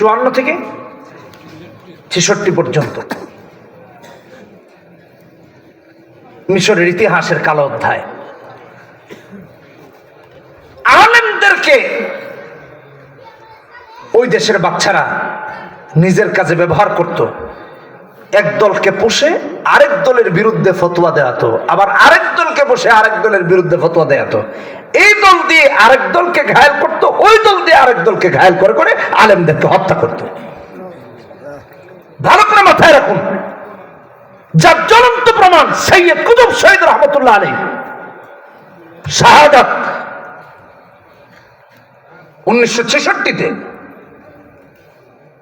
চুয়ান্ন থেকে ছেষট্টি পর্যন্ত। মিশরের ইতিহাসের কালো অধ্যায়। আলেমদেরকে ওই দেশের বাচ্চারা নিজের কাজে ব্যবহার করত। এক দলকে পুষে আরেক দলের বিরুদ্ধে ফতোয়া দেওয়াতো আবার আরেক দলকে বসে আরেক দলের বিরুদ্ধে ফতোয়া দেওয়াতো এই দল দিয়ে আরেক দলকে ঘায়ল করত, ওই দল দিয়ে আরেক দলকে ঘায়ল করে করে আলেমদেরকে হত্যা করত। ভালো করে মাথায় রাখুন। যার জ্বলন্ত প্রমাণ সৈয়দ কুতুব শহীদ রহমতুল্লাহ আলী শাহাদাত উনিশশো ছেষট্টিতে।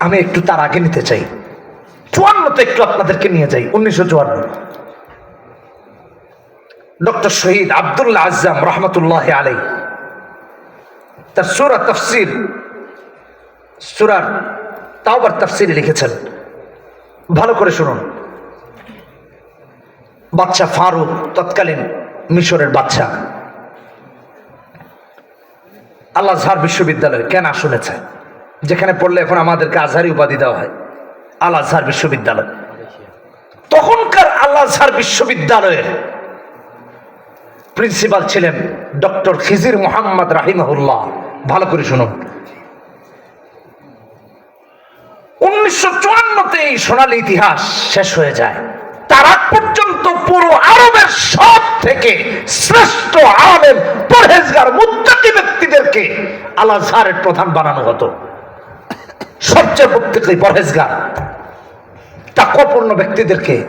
আমি একটু তার আগে নিতে চাই। চুয়ান্নতে একটু আপনাদেরকে নিয়ে যাই, উনিশশো চুয়ান্ন। ডক্টর শহীদ আবদুল্লাহ আজম রহমতুল্লাহ আলাই তার সুরা তফসির, সুরার তাওবার তফসির লিখেছেন। ভালো করে শুনুন। বাচ্চা ফারুক তৎকালীন মিশরের বাচ্চা আল্লাহ বিশ্ববিদ্যালয় কেন শুনেছে, যেখানে পড়লে এখন আমাদেরকে আজহারি উপাধি দেওয়া হয়। আল আজহার বিশ্ববিদ্যালয়। তখনকার আল আজহার বিশ্ববিদ্যালয়ের প্রিন্সিপাল ছিলেন ডক্টর খিজির মোহাম্মদ রাহিমাহুল্লাহ। ভালো করে শুনুন। উনিশশো এই সোনালী ইতিহাস শেষ হয়ে যায়। তার পর্যন্ত পুরো আরবের সব থেকে শ্রেষ্ঠ আলেম, পরহেজগার, মুত্তাকি ব্যক্তিদেরকে আল আজহারের প্রধান বানানো হতো। সবচেয়ে প্রত্যেকে পরহেজগার। তাকপূর্ণ ব্যক্তিদেরকে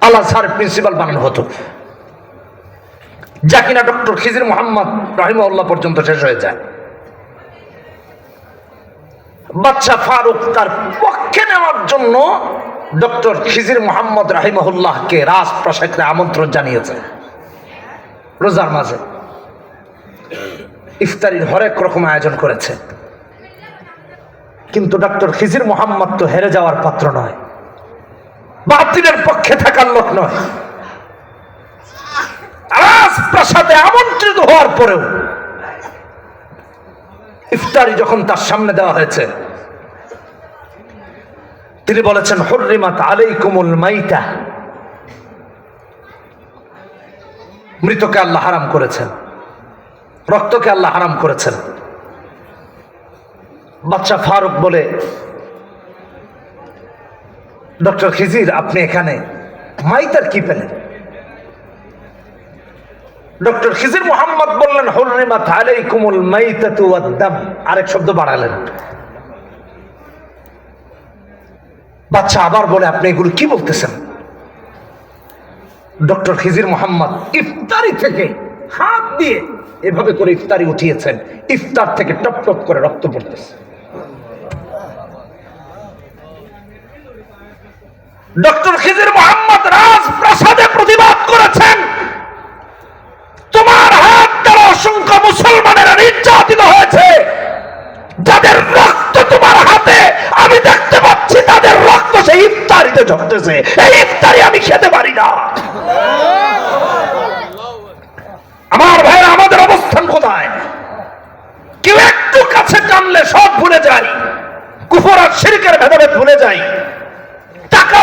আল্লাহ স্যার, প্রিন্সিপাল বানানো হতো। যা কিনা ডক্টর খিজির মোহাম্মদ রহিমউল্লাহ পর্যন্ত শেষ হয়ে যায়। বাচ্চা ফারুক তার পক্ষে নেওয়ার জন্য ডক্টর খিজির মোহাম্মদ রাহিমহুল্লাহকে রাজপ্রাসাদে আমন্ত্রণ জানিয়েছে। রোজার মাঝে ইফতারির হরেক রকম আয়োজন করেছে। কিন্তু ডক্টর খিজির মোহাম্মদ তো হেরে যাওয়ার পাত্র নয়। বাতিলের পক্ষে থাকার লোক নয়। রাজপ্রাসাদে আমন্ত্রিত হওয়ার পরেও ইফতারি যখন তার সামনে দেওয়া হয়েছে, তিনি বলেছেন হরিমাত আলাইকুমুল মাইতা। মৃতকে আল্লাহ হারাম করেছেন, রক্তকে আল্লাহ হারাম করেছেন। বাচ্চা ফারুক বলে ডক্টর খিজির, আপনি এখানে। মাইতার কি পেলেন? ডক্টর খিজির মোহাম্মদ বললেন হরিমাত আলাইকুমুল মাইতাতু ওয়াদ-দাম। আরেক শব্দ বাড়ালেন। বাচ্চা আবার বলে, আপনি এগুলো কি বলতেছেন? ডক্টর খিজির মোহাম্মদ ইফতারি থেকে হাত দিয়ে এভাবে করে ইফতারি উঠিয়েছেন। ইফতার থেকে টপ টপ করে রক্ত পড়তেছে। ডক্টর খিজির মোহাম্মদ রাজপ্রাসাদে প্রতিবাদ করেছেন। তোমার হাত দ্বারা অসংখ্য মুসলমানেরা নির্যাতিত হয়েছে। যাদের রক্ত তোমার হাতে, আমি দেখতে পাচ্ছি তাদের রক্ত সেই ইফতারিতে ঝরতেছে এই ইফতারি আমি খেতে পারি না। আমার ভাইরা আমাদের অবস্থান কোথায়? কেউ একটু কাছে টানলে সব ভুলে যায়। কুফর আর শিরকের ভেদাভেদ ভুলে যাই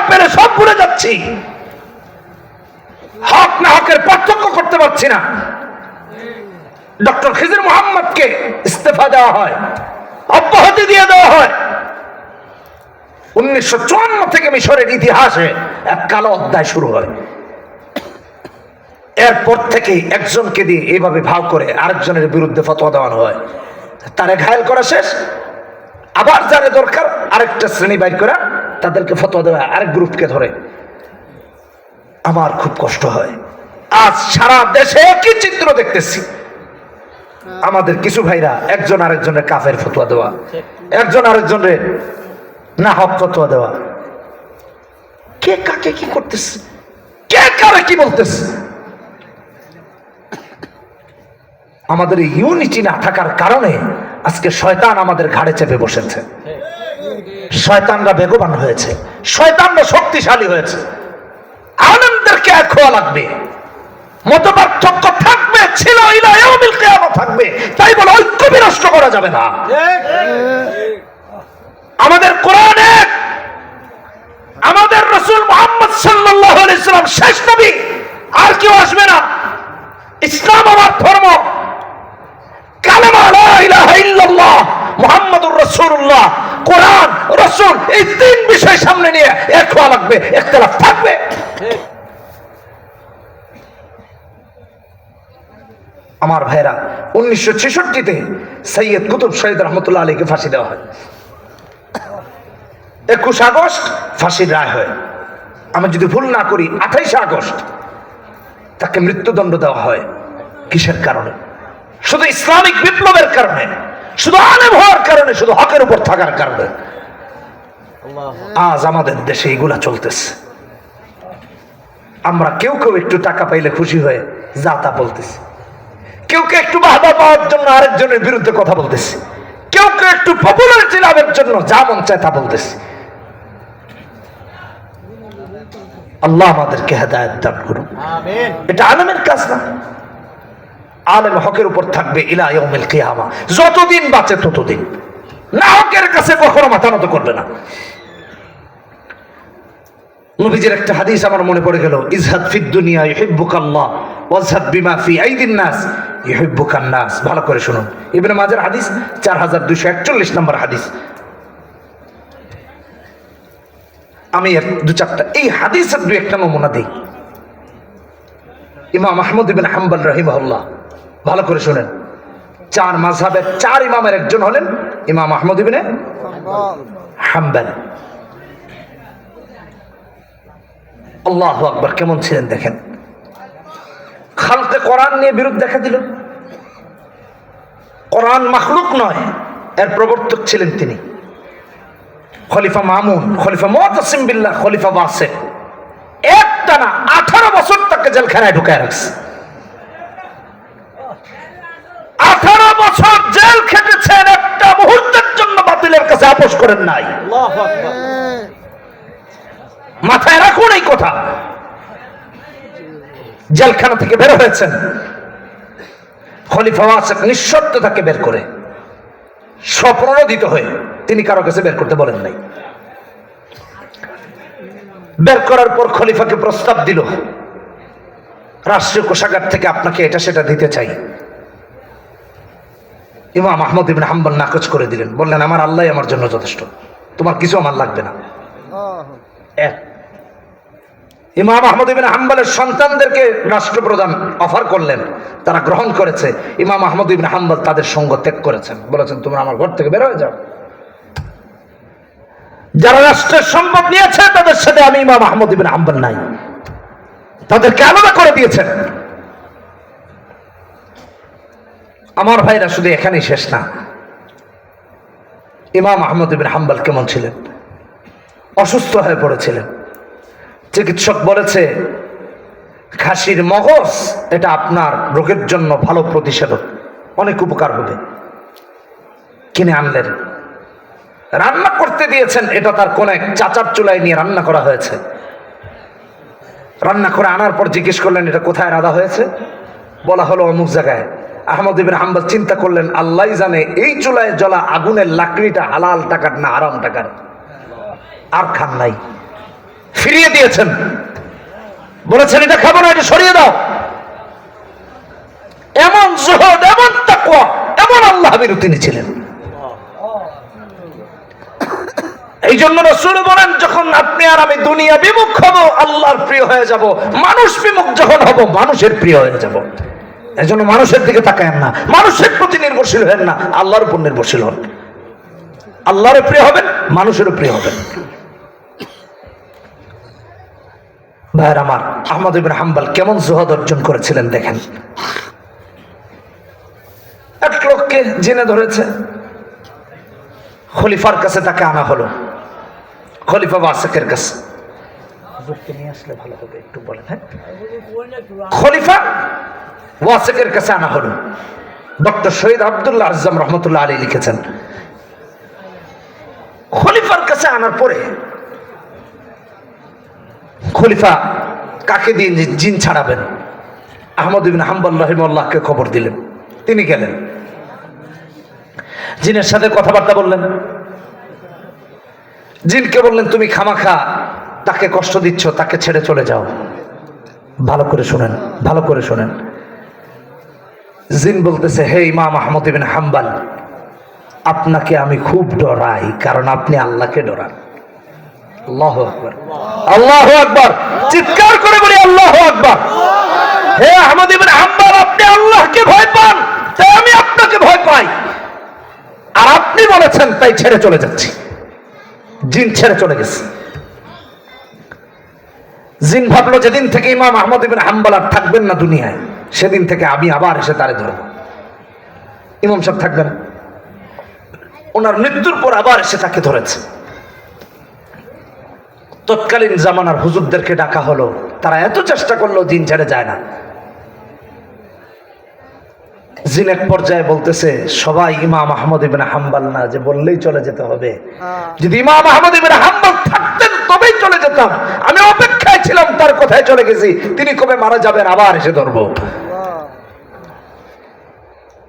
পেলে সব ভুলে যাচ্ছি। হক না হকের পার্থক্য করতে পারছি না। ডক্টর খিজির মোহাম্মদকে ইস্তেফা দেওয়া হয়, অব্যাহতি দিয়ে দেওয়া হয়। উনিশশো চুয়ান্ন থেকে মিশরের ইতিহাসে এক কালো অধ্যায় শুরু হয়। এরপর থেকে একজনকে দিয়ে এইভাবে ভাও করে আরেকজনের বিরুদ্ধে ফতোয়া দেওয়ানো হয়। তারে ঘায়ল করা শেষ। আবার যারা দরকার আরেকটা শ্রেণি বাইর করা তাদেরকে ফতোয়া দেওয়া আরেক গ্রুপকে ধরে। আমার খুব কষ্ট হয়। আজ সারা দেশে কি চিত্র দেখতেছি। আমাদের কিছু ভাইরা একজন আরেকজনের কাফের ফতোয়া দেওয়া। একজন আরেকজনের না হক ফতোয়া দেওয়া। কে কাকে কি করতেছে? কে কারে কি বলতেছে? আমাদের ইউনিটি না থাকার কারণে আজকে শয়তান আমাদের ঘাড়ে চেপে বসেছে। শয়তানরা বেগবান হয়েছে। শয়তানরা শক্তিশালী হয়েছে। আনন্দেরকে এক হওয়া লাগবে? মতপার্থক্য থাকবে, ছিল থাকবে। তাই বলে ঐক্য বিনষ্ট করা যাবে না। আমাদের কোরআন এক। আমাদের রসুল মোহাম্মদ সাল্লাহ ইসলাম শেষ নবী। আর কেউ আসবে না। ইসলাম আমার ধর্ম। কালেমা মুহাম্মাদুর রাসূলুল্লাহ। কোরআন। রাসূল এই তিন বিষয় সামনে নিয়ে এক হওয়া লাগবে ইখতিলাফ থাকবে। আমার ভাইরা উনিশশো ছেষট্টিতে সৈয়দ কুতুব শহীদ রহমতুল্লাহ আলীকে ফাঁসি দেওয়া হয়। একুশ আগস্ট ফাঁসির রায় হয়। আমি যদি ভুল না করি, আঠাইশে আগস্ট তাকে মৃত্যুদণ্ড দেওয়া হয়। কিসের কারণে? শুধু ইসলামিক বিপ্লবের কারণে, শুধু আলেম হওয়ার কারণে, শুধু হকের উপর থাকার কারণে। আজ আমাদের দেশে এগুলা চলতেছে। আমরা কেউ কেউ একটু টাকা পাইলে খুশি হয়ে যা তা বলতেছি। কেউ কেউ একটু বাহবা পাওয়ার জন্য আরেকজনের বিরুদ্ধে কথা বলতেছে। কেউ কেউ একটু পপুলারিটি লাভের জন্য যা মন চায় তা বলতেছে। আল্লাহ আমাদেরকে হেদায়ত দান করুন। এটা আলমের কাজ না। আলেম হকের উপর থাকবে ইলা ইয়াউমিল কিয়ামা। যতদিন বাঁচে ততদিন। না কাছে কখনো মাথা নত করবে না। নবীজির একটা হাদিস আমার মনে পড়ে গেল, ইজহাদ ফিদ দুনিয়া ইউহিব্বুকাল্লাহ ওয়াজহাদ বিমা ফি আইদিন নাস। ইউহিব্বুকান নাস, ভালো করে শুনুন। ইবনে মাজার হাদিস 4241 নম্বর হাদিস। আমি এর দু চারটা, এই হাদিসের দু একটা নমুনা দিই। ইমাম আহমদ ইবিন হাম্বল রহিমহল্লাহ, ভালো করে শুনেন। চার মাঝহাবের চার ইমামের একজন হলেন ইমাম আহমদ ইবিনে হাম্বল। আল্লাহ আকবর, কেমন ছিলেন দেখেন? খালতে কোরআন নিয়ে বিরোধ দেখা দিল। কোরআন মাখলুক নয়, এর প্রবর্তক ছিলেন তিনি। খলিফা মামুন, খলিফা মোহাসিম বিল্লাহ, খলিফা বাসে একটা না আঠারো বছর তাকে জেলখানায় ঢুকায় রাখছে। আঠারো বছর জেল জন্য বাতিলের কাছে আপোষ করেন নাই। মাথায় রাখুন এই কথা। জেলখানা থেকে বের হয়েছেন। খলিফা ওয়াসেক নিঃশর্ত তাকে বের করে স্বপ্রণোদিত হয়ে তিনি কারও কাছে বের করতে বলেন নাই। বের করার পর খলিফাকে প্রস্তাব দিল রাষ্ট্রীয় কোষাগার থেকে আপনাকে এটা সেটা দিতে চাই। ইমাম আহমদ ইবিন হাম্বল নাকচ করে দিলেন। বললেন, আমার আল্লাহ আমার জন্য যথেষ্ট। তোমার কিছু আমার লাগবে না। এক। ইমাম আহমদ ইবিন হাম্বলের সন্তানদেরকে রাষ্ট্রপ্রধান অফার করলেন। তারা গ্রহণ করেছে। ইমাম আহমদ ইবিন হাম্বল তাদের সঙ্গ ত্যাগ করেছেন। বলেছেন, তোমরা আমার ঘর থেকে বের হয়ে যাও। যারা রাষ্ট্রের সম্পদ নিয়েছে, তাদের সাথে আমি ইমাম আহমদ ইবিন হাম্বল নাই। তাদেরকে আলাদা করে দিয়েছেন। আমার ভাইরা শুধু এখানেই শেষ না। ইমাম আহমদ ইবিন হাম্বল কেমন ছিলেন? অসুস্থ হয়ে পড়েছিলেন। চিকিৎসক বলেছে, খাসির মগজ, এটা আপনার রোগের জন্য ভালো প্রতিষেধক। অনেক উপকার হবে। কিনে আনলেন। রান্না করতে দিয়েছেন, এটা তার কোন এক চাচার চুলায় নিয়ে রান্না করা হয়েছে। রান্না করে আনার পর জিজ্ঞেস করলেন, এটা কোথায় রাধা হয়েছে? বলা হলো অমুক জায়গায়। আহমদ ইবিন হাম্বল চিন্তা করলেন আল্লাহ জানে এই চুলায় জ্বলা আগুনের লাকড়িটা হালাল টাকার না আরাম টাকার। আর খান নাই। ফিরিয়ে দিয়েছেন। বলেছেন, এটা খাব না, এটা সরিয়ে দাও। এমন জোহদ, এমন তাকওয়া, এমন আল্লাহ তিনি ছিলেন। এই জন্য রসুল বলেন, যখন আপনি আর আমি দুনিয়া বিমুখ হব, আল্লাহর প্রিয় হয়ে যাব। মানুষ বিমুখ যখন হব, মানুষের প্রিয় হয়ে যাব। এই জন্য মানুষের দিকে তাকায়েন না। মানুষের প্রতি নির্ভরশীল হেন না। আল্লাহর উপর নির্ভরশীল হন। আল্লাহর প্রিয় হবেন, মানুষেরও প্রিয় হবেন। ভাইয়ের আমার, আহমদ ইবিন হাম্বাল কেমন জোহাদ অর্জন করেছিলেন দেখেন। এক লোককে জেনে ধরেছে, খলিফার কাছে তাকে আনা হলো। খলিফা বাসেকের কাছে। হুজুরকে নিয়ে আসলে ভালো হবে, একটু বলেন হ্যাঁ খলিফা ওয়াসেকের কাছে আনা হলো। ডক্টর শহীদ আবদুল্লাহ আজম রহমতুল্লাহ আলী লিখেছেন, খলিফার কাছে আনার পরে খলিফা কাকে দিয়ে জিন ছাড়াবেন? আহমদ ইবিন হাম্বল রহিমুল্লাহকে খবর দিলেন, তিনি গেলেন। জিনের সাথে কথাবার্তা বললেন। জিনকে বললেন, তুমি খামাখা তাকে কষ্ট দিচ্ছ, তাকে ছেড়ে চলে যাও। ভালো করে শোনেন, ভালো করে শোনেন। জিন বলতেছে, হে ইমাম আহমদ ইবিন হাম্বাল, আপনাকে আমি খুব ডরাই, কারণ আপনি আল্লাহকে ডরান। আল্লাহ আকবর। আল্লাহ আকবর। চিৎকার করে বলি, আল্লাহ আকবর। হে আহমদ ইবিন হাম্বাল, আপনি আল্লাহকে ভয় পান, তাই আমি আপনাকে ভয় পাই। আর আপনি বলেছেন, তাই ছেড়ে চলে যাচ্ছি। জিন ছেড়ে চলে গেছে। জিন ভাবলো যেদিন থেকে ইমাম আহমদ ইবিন হাম্বাল আর থাকবেন না দুনিয়ায় সেদিন থেকে আমি আবার এসে তারে ধরব। ইমাম সাহেব থাকবেন ওনার মৃত্যুর পর আবার এসে তাকে ধরেছে। তৎকালীন জামানার হুজুরদেরকে ডাকা হলো তারা এত চেষ্টা করল জিন ছেড়ে যায় না। জিন এক পর্যায়ে বলতেছে সবাই ইমাম আহমদ ইবিন হাম্বাল না যে বললেই চলে যেতে হবে। যদি ইমাম আহমদ ইবিন হাম্বাল থাকতেন তবেই চলে যেতাম। আমি অপেক্ষায় ছিলাম তার কোথায় চলে গেছি? তিনি কবে মারা যাবেন আবার এসে ধরবো।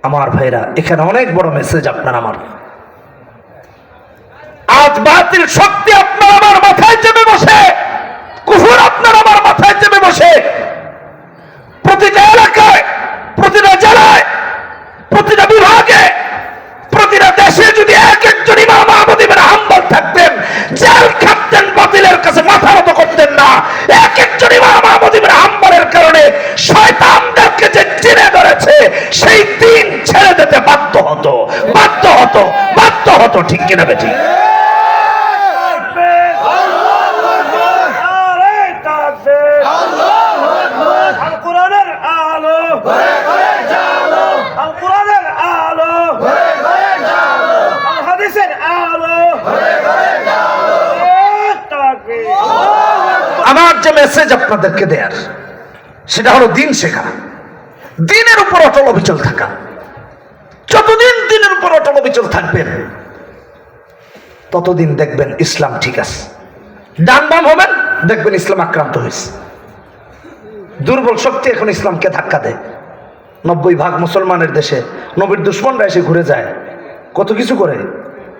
আমার ভাইরা, এখানে অনেক বড় মেসেজ আপনার আমার। আজ বাতিল শক্তি আপনার আমার মাথায় চেপে বসে। হতো বাধ্য হতো, ঠিক কিনা বেঠিক আমার যে মেসেজ আপনাদেরকে দেয়ার, সেটা হলো দিন শেখা। দিনের উপর অটল অবিচল থাকা। যতদিন দিনের উপর অটল অবিচল থাকবেন ততদিন দেখবেন ইসলাম ঠিক আছে। ডান বাম হবেন দেখবেন ইসলাম আক্রান্ত হয়েছে। দুর্বল শক্তি এখন ইসলামকে ধাক্কা দেয়। নব্বই ভাগ মুসলমানের দেশে নবীর দুশ্মনরা এসে ঘুরে যায়। কত কিছু করে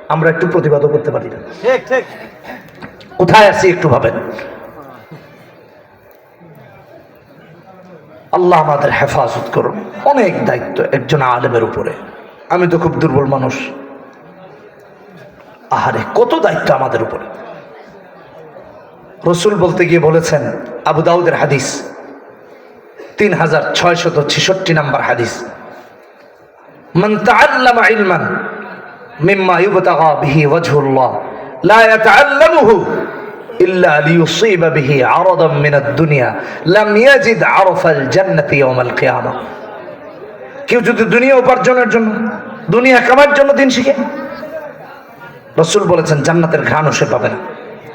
আমরা একটু প্রতিবাদও করতে পারি না। ঠিক ঠিক। কোথায় আছি একটু ভাবেন। আল্লাহ আমাদের হেফাজত করুন। অনেক দায়িত্ব একজন আলেমের উপরে। আমি তো খুব দুর্বল মানুষ আহারে কত দায়িত্ব আমাদের উপরে রসুল বলতে গিয়ে বলেছেন আবু দাউদের হাদিস তিন হাজার ছয়শত ছেষট্টি নাম্বার হাদিস من تعلم علما مما يبتغى به وجه الله لا يتعلمه إلا ليصيب به عرضا من الدنيا لم يجد عرف الجنة يوم القيامة কেউ যদি দুনিয়া উপার্জনের জন্য দুনিয়া কামার জন্য দিন শিখে। রসুল বলেছেন জান্নাতের ঘ্রাণও সে পাবে না।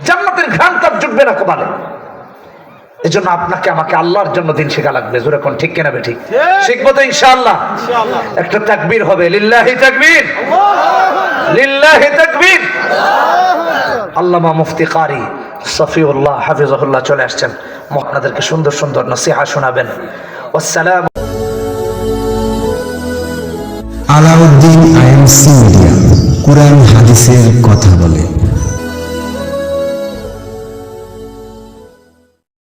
জান্নাতের ঘ্রাণ তার জুটবে না কপালে। এজন্য আপনাকে আমাকে আল্লাহর জন্য দিন শেখা লাগবে। জোরে কোন ঠিক কেনা ঠিক? শিখব তো ইনশাআল্লাহ। একটা তাকবীর হবে লিল্লাহি তাকবীর। লিল্লাহি তাকবীর। আল্লামা মুফতি কারি সফিউল্লাহ হাফিজাহুল্লাহ চলে আসছেন। আপনাদেরকে সুন্দর সুন্দর নসিহা শোনাবেন। আসসালাম আলাউদ্দিন আইএমসি মিডিয়া কোরআন হাদিসের কথা বলে।